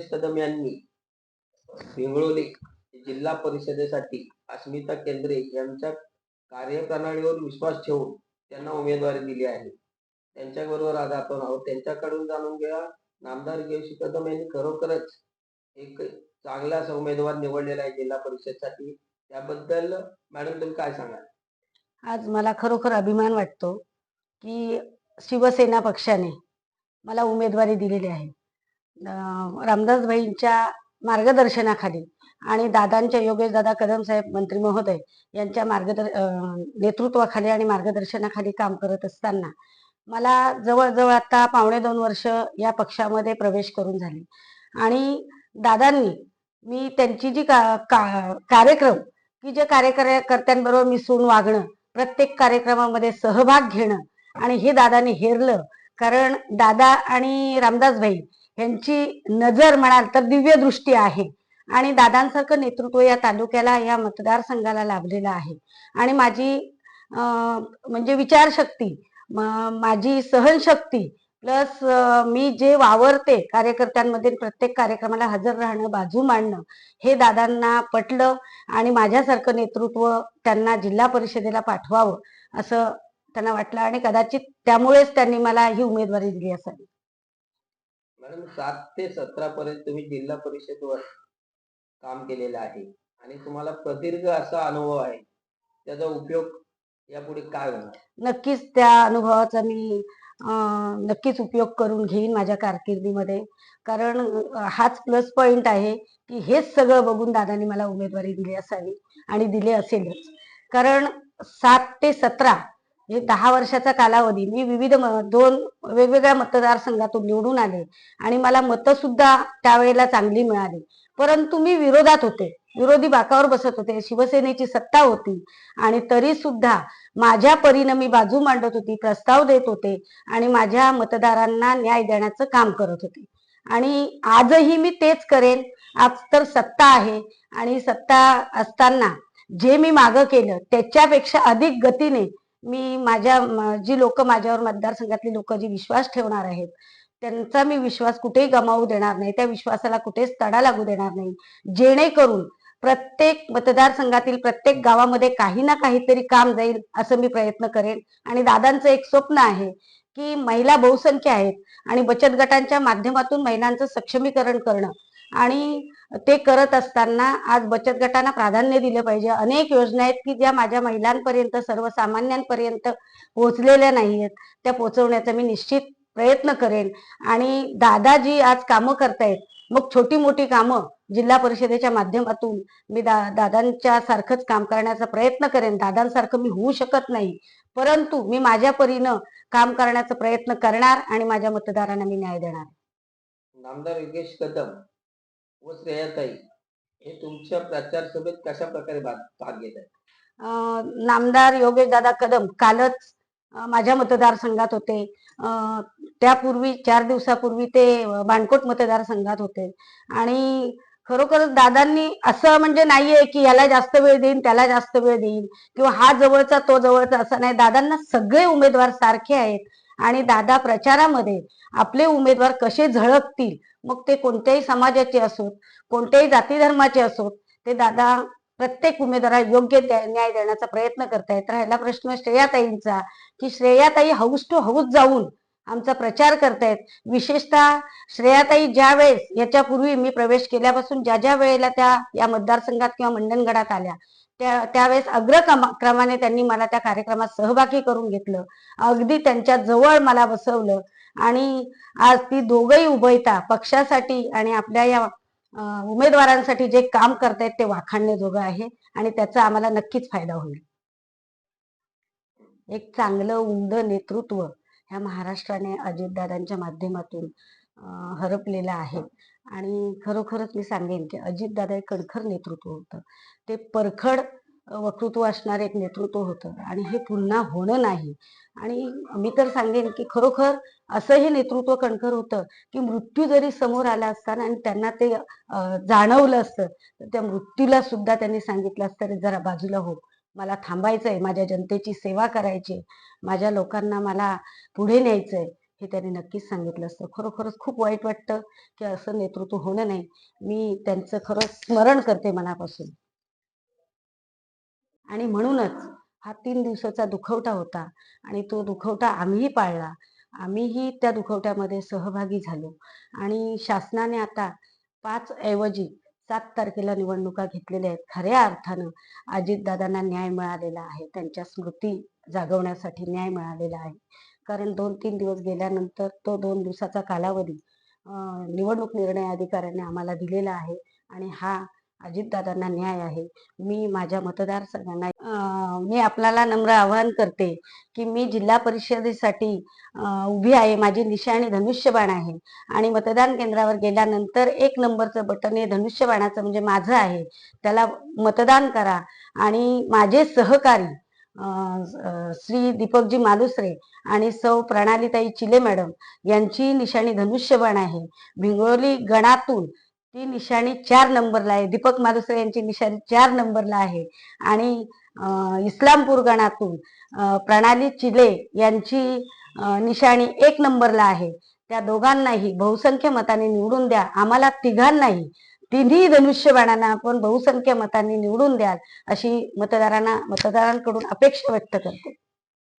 कदम यांनी पिंगळोली जिल्हा परिषदेसाठी अस्मिता केंद्रे यांच्या कार्यप्रणालीवर विश्वास ठेवून त्यांना उमेदवारी दिली आहे. त्यांच्याबरोबर आज आपण आहोत. त्यांच्याकडून जाणून घ्या नामदार यश कदम यांनी खरोखरच एक चांगलाच उमेदवार निवडलेला आहे जिल्हा परिषदसाठी. त्याबद्दल मॅडम तुम्ही काय सांगाल? आज मला खरोखर अभिमान वाटतो की शिवसेना पक्षाने मला उमेदवारी दिलेली आहे. रामदासभाईंच्या मार्गदर्शनाखाली आणि दादांच्या योगेश दादा कदम साहेब मंत्री महोदय यांच्या मार्गदर् नेतृत्वाखाली आणि मार्गदर्शनाखाली काम करत असताना मला जवळजवळ आता पावणे दोन वर्ष या पक्षामध्ये प्रवेश करून झाले. आणि दादांनी मी त्यांची जी का, का कार्यक्रम की जे कार्यकर्त्यांबरोबर मिसळून वागणं प्रत्येक कार्यक्रमामध्ये सहभाग घेणं आणि हे दादाने हेरलं कारण दादा आणि रामदासभाई यांची नजर म्हणाल तर दिव्य दृष्टी आहे. आणि दादांसारखं नेतृत्व या तालुक्याला या मतदारसंघाला लाभलेलं आहे. आणि माझी म्हणजे विचारशक्ती माझी सहनशक्ती प्लस मी जे वावरते कार्यकर्त्यांमध्ये प्रत्येक कार्यक्रमाला हजर राहणं बाजू मांडणं हे दादांना पटलं आणि माझ्यासारखं नेतृत्व त्यांना जिल्हा परिषदेला पाठवावं असं त्यांना वाटलं. आणि कदाचित त्यामुळेच त्यांनी मला ही उमेदवारी दिली असावी मॅडम सात ते सतरा पर्यंत तुम्ही जिल्हा परिषदवर काम केलेलं आहे. आणि तुम्हाला प्रदीर्घ असा अनुभव आहे. त्याचा उपयोग यापुढे काय होणार? नक्कीच त्या अनुभवाचा मी अं, नक्कीच उपयोग करून घेईन माझ्या कारकिर्दीमध्ये. कारण अं, हाच प्लस पॉइंट आहे की हेच सगळं बघून दादांनी मला उमेदवारी दिली असावी आणि दिले असेलच. कारण सात ते सतरा हे दहा वर्षाचा कालावधी मी विविध म- दोन वेगवेगळ्या मतदारसंघातून निवडून आले आणि मला मतं सुद्धा त्यावेळेला चांगली मिळाली. परंतु मी विरोधात होते. विरोधी बाकावर बसत होते. शिवसेनेची सत्ता होती आणि तरी सुद्धा माझ्या परीनं मी बाजू मांडत होती प्रस्ताव देत होते आणि माझ्या मतदारांना न्याय देण्याचं काम करत होते. आणि आजही मी तेच करेन. आज तर सत्ता आहे आणि सत्ता असताना जे मी मागं केलं त्याच्यापेक्षा अधिक गतीने मी माझ्या जी लोक माझ्यावर मतदारसंघातली लोक जी विश्वास ठेवणार आहेत त्यांचा मी विश्वास कुठेही गमावू देणार नाही. त्या विश्वासाला कुठेच तडा लागू देणार नाही. जेणेकरून प्रत्येक मतदारसंघातील प्रत्येक गावामध्ये काही ना काहीतरी काम जाईल असं मी प्रयत्न करेन. आणि दादांचं एक स्वप्न आहे की महिला बहुसंख्य आहेत आणि बचत गटांच्या माध्यमातून महिलांचं सक्षमीकरण करणं. आणि ते करत असताना आज बचत गटांना प्राधान्य दिलं पाहिजे. अनेक योजना आहेत की ज्या माझ्या महिलांपर्यंत सर्वसामान्यांपर्यंत पोहोचलेल्या नाही आहेत. त्या पोहोचवण्याचा मी निश्चित प्रयत्न करेन. आणि दादा जी आज कामं करतायत. मग छोटी मोठी कामं जिल्हा परिषदेच्या माध्यमातून मी दा दादांच्या सारखंच काम करण्याचा प्रयत्न करेन. दादांसारखं मी होऊ शकत नाही. परंतु मी माझ्या परीनं काम करण्याचा प्रयत्न करणार आणि माझ्या मतदारांना मी न्याय देणार. नामदार योगेश कदम. व श्रेयाताई हे तुमच्या प्रचार सभेत कशा प्रकारे भाग घेत आहेत? नामदार योगेश दादा कदम कालच माझ्या मतदारसंघात होते. त्यापूर्वी चार दिवसापूर्वी ते बाणकोट मतदारसंघात होते. आणि खरोखरच दादांनी असं म्हणजे नाहीये की याला जास्त वेळ देईन त्याला जास्त वेळ देईन किंवा हा जवळचा तो जवळचा असं नाही. दादांना सगळे उमेदवार सारखे आहेत. आणि दादा प्रचारामध्ये आपले उमेदवार कसे झळकतील मग ते कोणत्याही समाजाचे असोत कोणत्याही जाती धर्माचे असोत ते दादा प्रत्येक उमेदवाराला योग्य न्याय देण्याचा प्रयत्न करतायत. राहिला प्रश्न श्रेयाताईंचा की श्रेयाताई हाऊस टू हाऊस जाऊन आमचा प्रचार करतायत. विशेषतः श्रेयाताई ज्या वेळेस याच्यापूर्वी मी प्रवेश केल्यापासून ज्या ज्या वेळेला त्या या मतदारसंघात किंवा मंडणगडात आल्या त्या त्यावेळेस अग्रक्रमाने त्यांनी मला त्या कार्यक्रमात सहभागी करून घेतलं. अगदी त्यांच्या जवळ मला बसवलं. आणि आज ती दोघही उभयता पक्षासाठी आणि आपल्या या उमेदवारांसाठी जे काम करतायत ते वाखाणण्याजोगं आहे आणि त्याचा आम्हाला नक्कीच फायदा होईल. एक चांगलं उमद नेतृत्व ह्या महाराष्ट्राने अजितदादांच्या माध्यमातून हरपलेलं आहे. आणि खरोखरच मी सांगेन की अजितदादा एक कणखर नेतृत्व होतं. ते परखड वक्तृत्व असणारं एक नेतृत्व होतं. आणि हे पुन्हा होणं नाही. आणि मी तर सांगेन की खरोखर असं हे नेतृत्व कणखर होतं की मृत्यू जरी समोर आला असताना आणि त्यांना ते जाणवलं असतं तर त्या मृत्यूला सुद्धा त्यांनी सांगितलं असतं "रे जरा बाजूला हो. मला थांबायचंय. माझ्या जनतेची सेवा करायची माझ्या लोकांना मला पुढे न्यायचंय. हे त्यांनी नक्कीच सांगितलं असतं. खरोखरच खूप वाईट वाटतं की असं नेतृत्व होणं नाही. मी त्यांचं खरं स्मरण करते मनापासून. आणि म्हणूनच हा तीन दिवसाचा दुखवटा होता आणि तो दुखवटा आम्हीही पाळला. आम्हीही त्या दुखवट्यामध्ये सहभागी झालो. आणि शासनाने आता पाच ऐवजी सात तारखेला निवडणुका घेतलेल्या आहेत. खऱ्या अर्थानं अजितदादांना न्याय मिळालेला आहे. त्यांच्या स्मृती जागवण्यासाठी न्याय मिळालेला आहे. कारण दोन तीन दिवस गेल्यानंतर तो दोन दिवसाचा कालावधी निवडणूक निर्णय अधिकाऱ्याने आम्हाला दिलेला आहे. आणि हा अजितदादांना न्याय आहे. मी माझ्या मतदारसंघांना मी आपल्याला नम्र आवाहन करते की मी जिल्हा परिषदेसाठी उभी आहे. माझी निशाणी धनुष्यबाण आहे. आणि मतदान केंद्रावर गेल्यानंतर एक नंबरचं बटन हे धनुष्यबाणाचं म्हणजे माझं आहे. त्याला मतदान करा. आणि माझे सहकारी श्री दीपकजी मालुसरे आणि सौ प्रणालीताई चिले मॅडम यांची निशाणी धनुष्यबाण आहे. भिंगोली गणातून ती निशाणी चार नंबरला आहे. दीपक मालुसरे यांची निशाणी चार नंबरला आहे. आणि इस्लामपूर गणातून प्रणाली चिले यांची निशाणी एक नंबरला आहे. त्या दोघांनाही बहुसंख्य मताने निवडून द्या. आम्हाला तिघांनाही. तिन्ही धनुष्यबाणांना आपण बहुसंख्य मतांनी निवडून द्याल अशी मतदारांना मतदारांकडून अपेक्षा व्यक्त करते.